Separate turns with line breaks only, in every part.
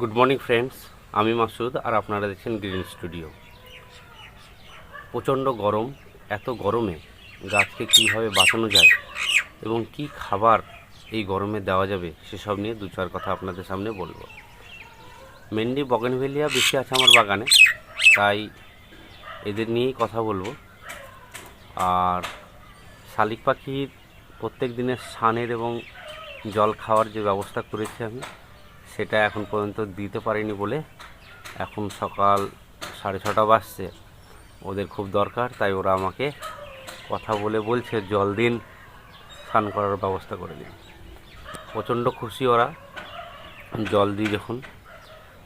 Good morning friends আমি মাসুদ আর আপনারা দেখছেন গ্রিন স্টুডিও প্রচণ্ড গরম, এত গরমে গাছকে কীভাবে বাঁচানো যায় এবং কি খাবার এই গরমে দেওয়া যাবে সেসব নিয়ে দু চার কথা আপনাদের সামনে বলব। মেনলি বগেনভেলিয়া বেশি আছে আমার বাগানে, তাই এদের নিয়েই কথা বলব। আর শালিক পাখির প্রত্যেক দিনের স্নানের এবং জল খাওয়ার যে ব্যবস্থা করেছি আমি সেটা এখন পর্যন্ত দিতে পারিনি বলে এখন সকাল সাড়ে ছটা বাজছে। ওদের খুব দরকার, তাই ওরা আমাকে কথা বলে বলছে, জল দিন, স্নান করার ব্যবস্থা করে দিন। প্রচণ্ড খুশি ওরা, জল দিই যখন।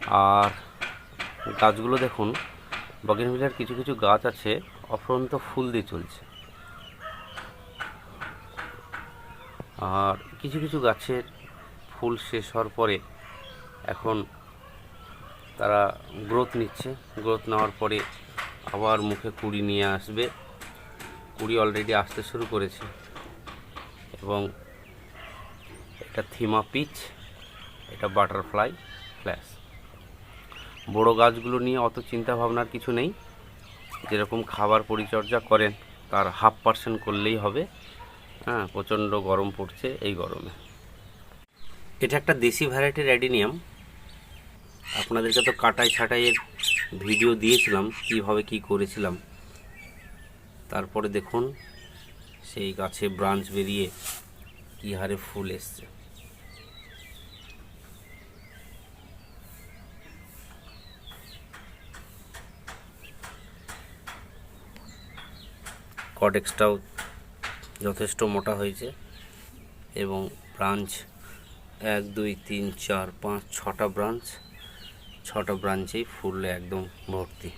আর গাছগুলো দেখুন বগেনভিলার কিছু কিছু গাছ আছে, অফরন্ত ফুল দিয়ে চলছে। আর কিছু কিছু গাছের ফুল শেষ হওয়ার পরে এখন তারা গ্রোথ নিচ্ছে। গ্রোথ নেওয়ার পরে আবার মুখে কুড়ি নিয়ে আসবে। কুড়ি অলরেডি আসতে শুরু করেছে। এবং এটা থিমা পিচ, এটা বাটারফ্লাই ফ্ল্যাশ। বড় গাছগুলো নিয়ে অত চিন্তা ভাবনার কিছু নেই। যেরকম খাবার পরিচর্যা করেন, তার হাফ পার্সেন্ট করলেই হবে। হ্যাঁ প্রচণ্ড গরম পড়ছে এই গরমে। এটা একটা দেশি ভ্যারাইটির অ্যাডিনিয়াম। আপনাদেরকে তো কাটাই ছাটাইয়ের ভিডিও দিয়েছিলাম, কীভাবে কি করেছিলাম। তারপরে দেখুন, সেই গাছে ব্রাঞ্চ বেরিয়ে কী হারে ফুল এসছে। কটেক্সটাও যথেষ্ট মোটা হয়েছে এবং ব্রাঞ্চ এক, দুই, তিন, চার, পাঁচ, ছটা ব্রাঞ্চ। ছটা ব্রাঞ্চেই ফুল একদম ভর্তি।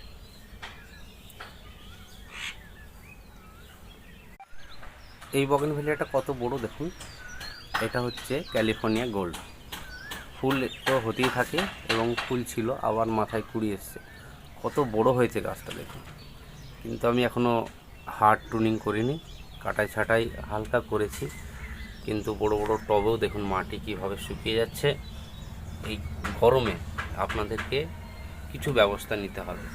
এই বগেন বগেনভেলিয়াটা কত বড় দেখুন? এটা হচ্ছে ক্যালিফোর্নিয়া গোল্ড। ফুল তো হতেই থাকে এবং ফুল ছিল, আবার মাথায় কুড়ি এসছে। কত বড় হয়েছে গাছটা দেখুন। কিন্তু আমি এখনও হার্ড টুনিং করিনি। কাটাই ছাটাই হালকা করেছি। কিন্তু বড় বড় টবেও দেখুন মাটি কীভাবে শুকিয়ে যাচ্ছে। এই গরমে আপনাদেরকে কিছু ব্যবস্থা নিতে হবে।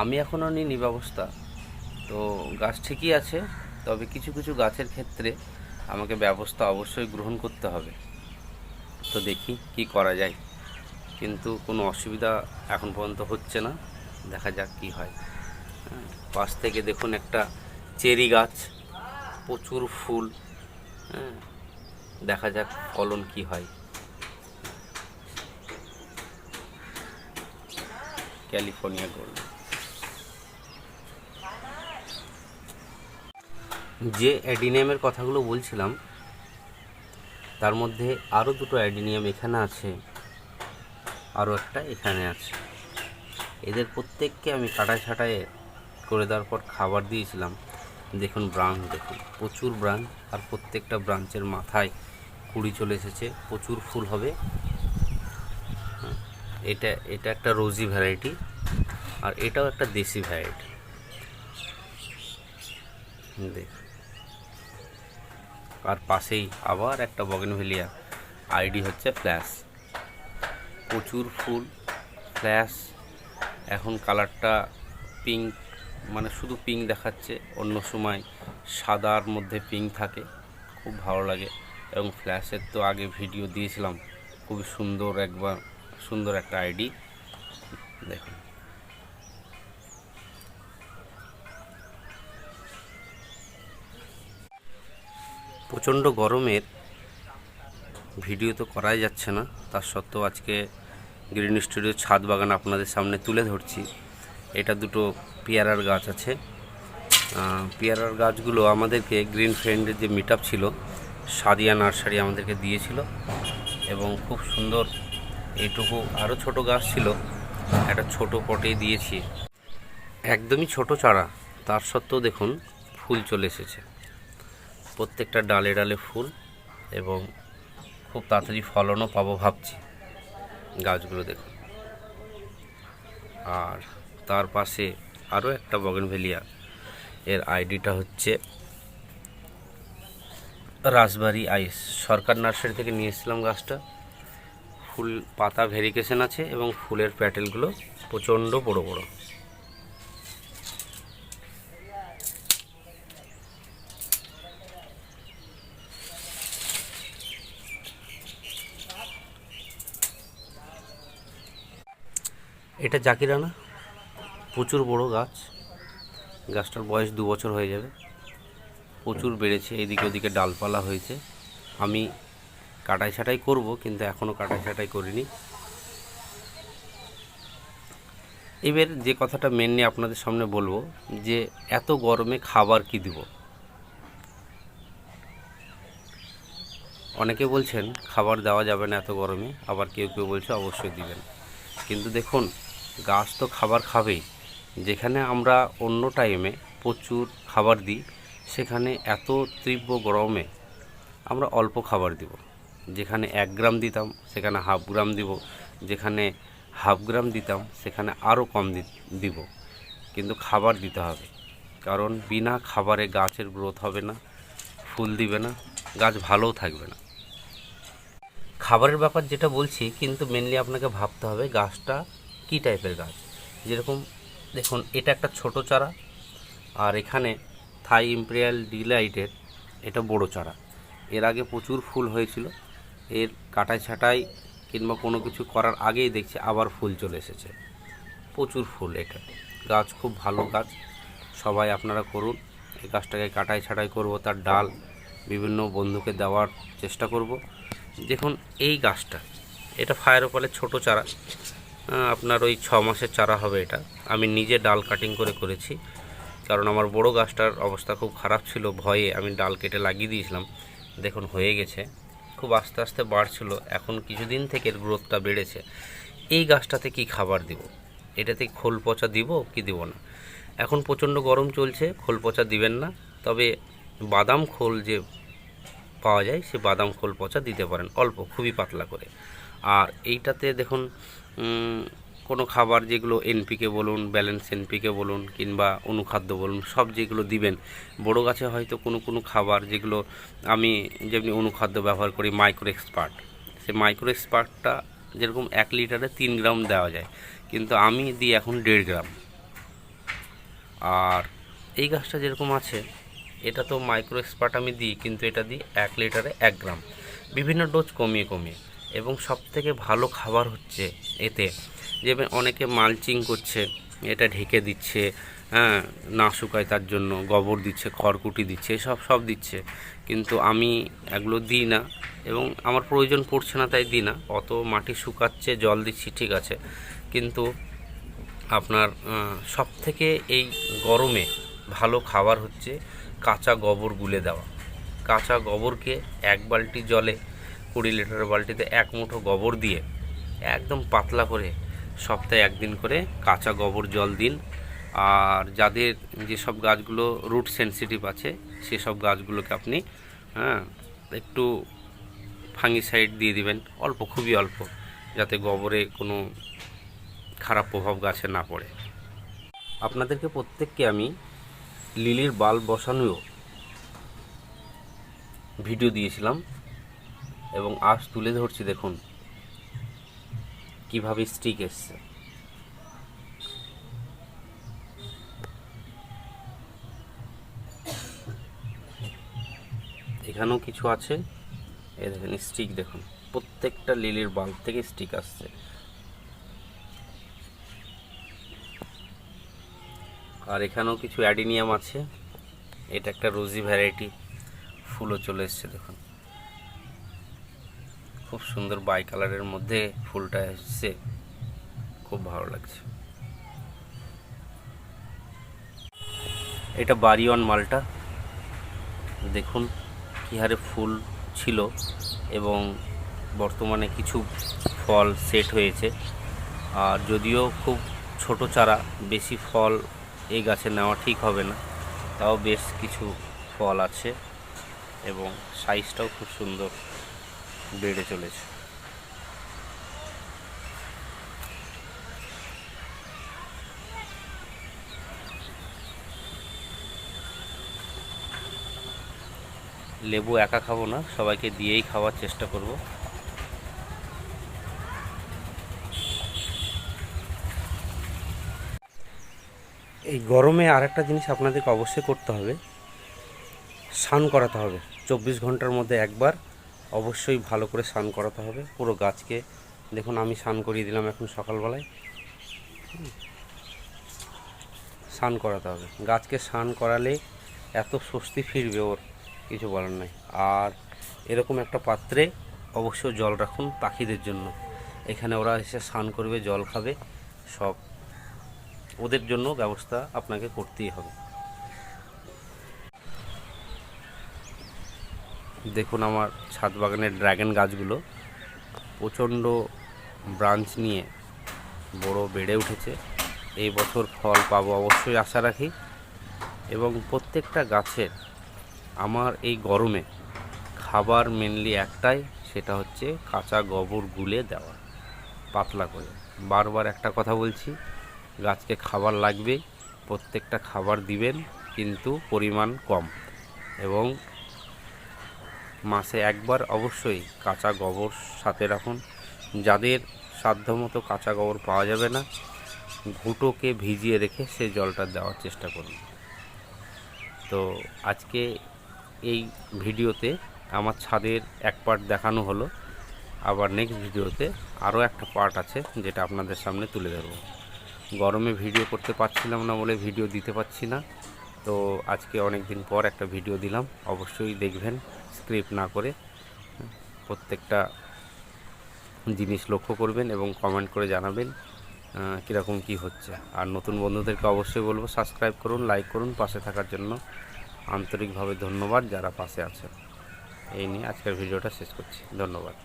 আমি এখনও নিইনি ব্যবস্থা তো গাছ ঠিকই আছে তবে কিছু কিছু গাছের ক্ষেত্রে আমাকে ব্যবস্থা অবশ্যই গ্রহণ করতে হবে। তো দেখি কি করা যায় কিন্তু কোনো অসুবিধা এখন পর্যন্ত হচ্ছে না দেখা যাক কি হয়। হ্যাঁ, পাশ থেকে দেখুন একটা চেরি গাছ প্রচুর ফুল হ্যাঁ। দেখা যাক ফলন কি হয়। California gold. যে অ্যাডিনিয়ামের কথাগুলো বলছিলাম, তার মধ্যে আরও দুটো অ্যাডিনিয়াম এখানে আছে, আরও একটা এখানে আছে। এদের প্রত্যেককে আমি কাটায় ছাটায় করে দেওয়ার পর খাবার দিয়েছিলাম। দেখুন ব্রাঞ্চ দেখুন। প্রচুর ব্রাঞ্চ আর প্রত্যেকটা ব্রাঞ্চের মাথায় কুড়ি চলে এসেছে। প্রচুর ফুল হবে। হ্যাঁ, এটা এটা একটা রোজি ভ্যারাইটি আর এটাও একটা দেশি ভ্যারাইটি। দেখ। আর পাশেই আবার একটা বগেনভেলিয়া আইডি হচ্ছে ফ্ল্যাশ। প্রচুর ফুল ফ্ল্যাশ। এখন কালারটা পিঙ্ক মানে শুধু পিঙ্ক দেখাচ্ছে, অন্য সময় সাদার মধ্যে পিঙ্ক থাকে, খুব ভালো লাগে। এবং ফ্ল্যাশের তো আগে ভিডিও দিয়েছিলাম, খুবই সুন্দর একবার, সুন্দর একটা আইডি দেখুন। প্রচণ্ড গরমের ভিডিও তো করাই যাচ্ছে না, তার সত্ত্বেও আজকে গ্রিন স্টুডিও ছাদ বাগান আপনাদের সামনে তুলে ধরছি। এটা দুটো পেয়ারার গাছ আছে। পেয়ারার গাছগুলো আমাদেরকে গ্রিন ফ্রেন্ডের যে মিট ছিল, সাদিয়া নার্সারি আমাদেরকে দিয়েছিল এবং খুব সুন্দর এইটুকু আরও ছোট গাছ ছিল, একটা ছোট পটে দিয়েছি। একদমই ছোট চারা, তার সত্ত্বেও দেখুন ফুল চলে এসেছে। প্রত্যেকটা ডালে ডালে ফুল এবং খুব তাড়াতাড়ি ফলনও পাবো ভাবছি। গাছগুলো দেখুন। আর তার পাশে আরও একটা বগেনভেলিয়া। এর আইডিটা হচ্ছে রাসবাড়ি আইস। সরকার নার্সারি থেকে নিয়ে এসেছিলাম গাছটা। ফুল পাতা ভেরিকেশন আছে এবং ফুলের প্যাটেলগুলো প্রচণ্ড বড় বড়। এটা জাকিরানা? প্রচুর বড় গাছ। গাছটার বয়স দু বছর হয়ে যাবে। প্রচুর বেড়েছে, এদিকে ওদিকে ডালপালা হয়েছে। আমি কাটাই ছাটাই করব, কিন্তু এখনও কাটাই ছাটাই করিনি। এবার যে কথাটা মেনলি আপনাদের সামনে বলব, যে এত গরমে খাবার কি দিব? অনেকে বলছেন, খাবার দেওয়া যাবে না এত গরমে। আবার কেউ কেউ বলছে, অবশ্যই দিবেন। কিন্তু দেখুন, গাছ তো খাবার খাবেই। যেখানে আমরা অন্য টাইমে প্রচুর খাবার দিই, সেখানে এত তীব্র গরমে আমরা অল্প খাবার দিব। যেখানে এক গ্রাম দিতাম, সেখানে হাফ গ্রাম দিব। যেখানে হাফ গ্রাম দিতাম, সেখানে আরও কম দিব। কিন্তু খাবার দিতে হবে। কারণ বিনা খাবারে গাছের গ্রোথ হবে না, ফুল দিবে না, গাছ ভালোও থাকবে না। খাবারের ব্যাপার যেটা বলছি, কিন্তু মেনলি আপনাকে ভাবতে হবে গাছটা কী টাইপের গাছ? যেরকম দেখুন, এটা একটা ছোট চারা, আর এখানে থাই ইম্পেরিয়াল ডিলাইটের এটা বড় চারা। এর আগে প্রচুর ফুল হয়েছিল, এর কাটাই ছাটাই কিংবা কোনো কিছু করার আগেই দেখছি আবার ফুল চলে এসেছে। প্রচুর ফুল এটা। গাছ খুব ভালো গাছ, সবাই আপনারা করুন। এই গাছটাকে কাটাই ছাটাই করব, তার ডাল বিভিন্ন বন্ধুকে দেওয়ার চেষ্টা করব। দেখুন, এই গাছটা, এটা ফায়ার ওপালের ছোট চারা আপনার ওই ছ মাসের চারা হবে এটা। আমি নিজে ডাল কাটিং করে করেছি। কারণ আমার বড় গাছটার অবস্থা খুব খারাপ ছিল ভয়ে। আমি ডাল কেটে লাগিয়ে দিয়েছিলাম। দেখুন, হয়ে গেছে। খুব আস্তে আস্তে বাড়ছিল। এখন কিছুদিন থেকে গ্রোথটা বেড়েছে। এই গাছটাতে কি খাবার দিব? এটাতে খোল পচা দিব কি দিব না? এখন প্রচণ্ড গরম চলছে, খোল পচা দিবেন না। তবে বাদাম খোল যে পাওয়া যায়, সে বাদাম খোল পচা দিতে পারেন, অল্প, খুবই পাতলা করে। আর এইটাতে দেখুন কোনো খাবার যেগুলো এনপিকে বলুন, ব্যালেন্স এনপিকে বলুন, কিংবা অনুখাদ্য বলুন, সব যেগুলো দিবেন, বড় গাছে হয়তো কোনো কোনো খাবার যেগুলো আমি যেমনি অনুখাদ্য ব্যবহার করি মাইক্রো এক্সপার্ট সে মাইক্রো এক্সপার্টটা যেরকম এক লিটারে তিন গ্রাম দেওয়া যায়, কিন্তু আমি দিই এখন দেড় গ্রাম। আর এই গাছটা যেরকম আছে, এটা তো মাইক্রো এক্সপার্ট আমি দিই, কিন্তু এটা দিই এক লিটারে এক গ্রাম। বিভিন্ন ডোজ কমিয়ে কমিয়ে। এবং সব থেকে ভালো খাবার হচ্ছে এতে। যে অনেকে মালচিং করছে, এটা ঢেকে দিচ্ছে হ্যাঁ না শুকায় তার জন্য, গোবর দিচ্ছে, খড়কুটি দিচ্ছে সব সব দিচ্ছে। কিন্তু আমি এগুলো দিই না এবং আমার প্রয়োজন পড়ছে না তাই দিই না। অত মাটি শুকাচ্ছে, জল দিচ্ছি, ঠিক আছে। কিন্তু আপনার সব থেকে এই গরমে ভালো খাবার হচ্ছে কাঁচা গোবর গুলে দেওয়া। কাঁচা গোবরকে এক বালতি জলে কুড়ি লিটারের বালতিতে এক মুঠো গোবর দিয়ে একদম পাতলা করে সপ্তাহে একদিন করে কাঁচা গোবর জল দিন। আর যাদের যেসব গাছগুলো রুট সেনসিটিভ আছে, সেসব গাছগুলোকে আপনি হ্যাঁ একটু ফাঙ্গিসাইড দিয়ে দিবেন, অল্প, খুবই অল্প, যাতে গোবরে কোনো খারাপ প্রভাব গাছে না পড়ে। আপনাদেরকে প্রত্যেককে আমি লিলির বাল্ব বসানোও ভিডিও দিয়েছিলাম। এবং আজ তুলে ধরছি, দেখুন। কীভাবে স্টিক এসছে। এখানেও কিছু আছে। এ দেখেন স্টিক দেখুন। প্রত্যেকটা লিলির বাল্ব থেকে স্টিক আসছে। আর এখানেও কিছু অ্যাডিনিয়াম আছে। এটা একটা রোজি ভ্যারাইটি। ফুলও চলে এসছে, দেখুন। খুব সুন্দর বাই কালারের মধ্যে ফুলটা এসছে। খুব ভালো লাগছে। এটা বাড়িওয়ান মালটা। দেখুন কী হারে ফুল ছিল এবং বর্তমানে কিছু ফল সেট হয়েছে। আর যদিও খুব ছোট চারা, বেশি ফল এই গাছে নেওয়া ঠিক হবে না। তাও বেশ কিছু ফল আছে এবং সাইজটাও খুব সুন্দর। বেড়ে চলেছে। লেবু একা খাব না, সবাইকে দিয়েই খাওয়ার চেষ্টা করব। এই গরমে আরেকটা জিনিস আপনাদেরকে অবশ্যই করতে হবে, স্নান করাতে হবে। চব্বিশ ঘণ্টার মধ্যে একবার অবশ্যই ভালো করে স্নান করাতে হবে। পুরো গাছকে দেখুন, আমি স্নান করিয়ে দিলাম এখন সকালবেলায়। স্নান করাতে হবে। গাছকে স্নান করালে এত স্বস্তি ফিরবে ওর, কিছু বলার নাই। আর এরকম একটা পাত্রে অবশ্যই জল রাখুন পাখিদের জন্য। এখানে ওরা এসে স্নান করবে, জল খাবে, সব। ওদের জন্য ব্যবস্থা আপনাকে করতেই হবে। দেখুন আমার ছাদ বাগানের ড্রাগন গাছগুলো প্রচণ্ড ব্রাঞ্চ নিয়ে বড় বেড়ে উঠেছে। এই বছর ফল পাবো অবশ্যই আশা রাখি। এবং প্রত্যেকটা গাছের আমার এই গরমে খাবার মেনলি একটাই, সেটা হচ্ছে কাঁচা গোবর গুলে দেওয়া, পাতলা করে। বারবার একটা কথা বলছি, গাছকে খাবার লাগবে প্রত্যেকটা খাবার দিবেন, কিন্তু পরিমাণ কম। এবং মাসে একবার অবশ্যই কাঁচা গোবর সাথে রাখুন। যাদের সাধ্যমতো কাঁচা গোবর পাওয়া যাবে না, ঘুঁটোকে ভিজিয়ে রেখে সে জলটা দেওয়ার চেষ্টা করুন। তো আজকে এই ভিডিওতে আমার ছাদের এক পার্ট দেখানো হলো। আবার নেক্সট ভিডিওতে আরও একটা পার্ট আছে যেটা আপনাদের সামনে তুলে ধরবো। গরমে ভিডিও করতে পারছিলাম না বলে ভিডিও দিতে পারছি না। তো আজকে অনেক দিন পর একটা ভিডিও দিলাম। অবশ্যই দেখবেন স্ক্রিপ্ট না করে প্রত্যেকটা জিনিস লক্ষ্য করবেন এবং কমেন্ট করে জানাবেন কীরকম কি হচ্ছে। আর নতুন বন্ধুদেরকে অবশ্যই বলব সাবস্ক্রাইব করুন লাইক করুন, পাশে থাকার জন্য আন্তরিকভাবে ধন্যবাদ যারা পাশে আছেন। এই নিয়ে আজকের ভিডিওটা শেষ করছি। ধন্যবাদ।